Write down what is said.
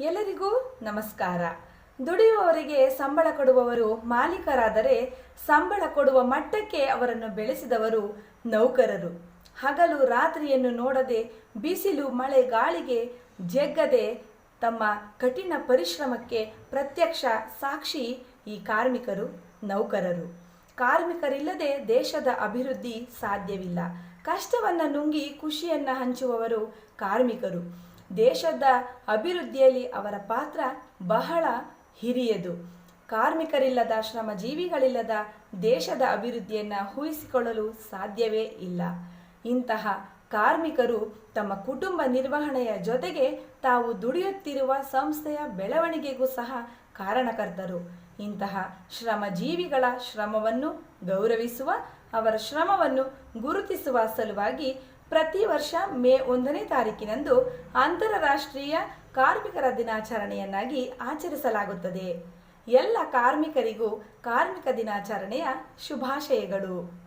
ಎಲ್ಲರಿಗೂ ನಮಸ್ಕಾರ. ದುಡಿಯುವವರಿಗೆ ಸಂಬಳ ಕೊಡುವವರು ಮಾಲೀಕರಾದರೆ ಸಂಬಳ ಕೊಡುವ ಮಟ್ಟಕ್ಕೆ ಅವರನ್ನು ಬೆಳೆಸಿದವರು ನೌಕರರು. ಹಗಲು ರಾತ್ರಿಯನ್ನು ನೋಡದೆ ಬಿಸಿಲು ಮಳೆ ಗಾಳಿಗೆ ಜಗ್ಗದೆ ತಮ್ಮ ಕಠಿಣ ಪರಿಶ್ರಮಕ್ಕೆ ಪ್ರತ್ಯಕ್ಷ ಸಾಕ್ಷಿ ಈ ಕಾರ್ಮಿಕರು, ನೌಕರರು. ಕಾರ್ಮಿಕರಿಲ್ಲದೆ ದೇಶದ ಅಭಿವೃದ್ಧಿ ಸಾಧ್ಯವಿಲ್ಲ. ಕಷ್ಟವನ್ನು ನುಂಗಿ ಖುಷಿಯನ್ನು ಹಂಚುವವರು ಕಾರ್ಮಿಕರು. ದೇಶದ ಅಭಿವೃದ್ಧಿಯಲ್ಲಿ ಅವರ ಪಾತ್ರ ಬಹಳ ಹಿರಿಯದು. ಕಾರ್ಮಿಕರಿಲ್ಲದ, ಶ್ರಮಜೀವಿಗಳಿಲ್ಲದ ದೇಶದ ಅಭಿವೃದ್ಧಿಯನ್ನು ಊಹಿಸಿಕೊಳ್ಳಲು ಸಾಧ್ಯವೇ ಇಲ್ಲ. ಇಂತಹ ಕಾರ್ಮಿಕರು ತಮ್ಮ ಕುಟುಂಬ ನಿರ್ವಹಣೆಯ ಜೊತೆಗೆ ತಾವು ದುಡಿಯುತ್ತಿರುವ ಸಂಸ್ಥೆಯ ಬೆಳವಣಿಗೆಗೂ ಸಹ ಕಾರಣಕರ್ತರು. ಇಂತಹ ಶ್ರಮಜೀವಿಗಳ ಶ್ರಮವನ್ನು ಗೌರವಿಸುವ, ಅವರ ಶ್ರಮವನ್ನು ಗುರುತಿಸುವ ಸಲುವಾಗಿ ಪ್ರತಿ ವರ್ಷ ಮೇ ಒಂದನೇ ತಾರೀಕಿನಂದು ಅಂತಾರಾಷ್ಟ್ರೀಯ ಕಾರ್ಮಿಕರ ದಿನಾಚರಣೆಯನ್ನಾಗಿ ಆಚರಿಸಲಾಗುತ್ತದೆ. ಎಲ್ಲ ಕಾರ್ಮಿಕರಿಗೂ ಕಾರ್ಮಿಕ ದಿನಾಚರಣೆಯ ಶುಭಾಶಯಗಳು.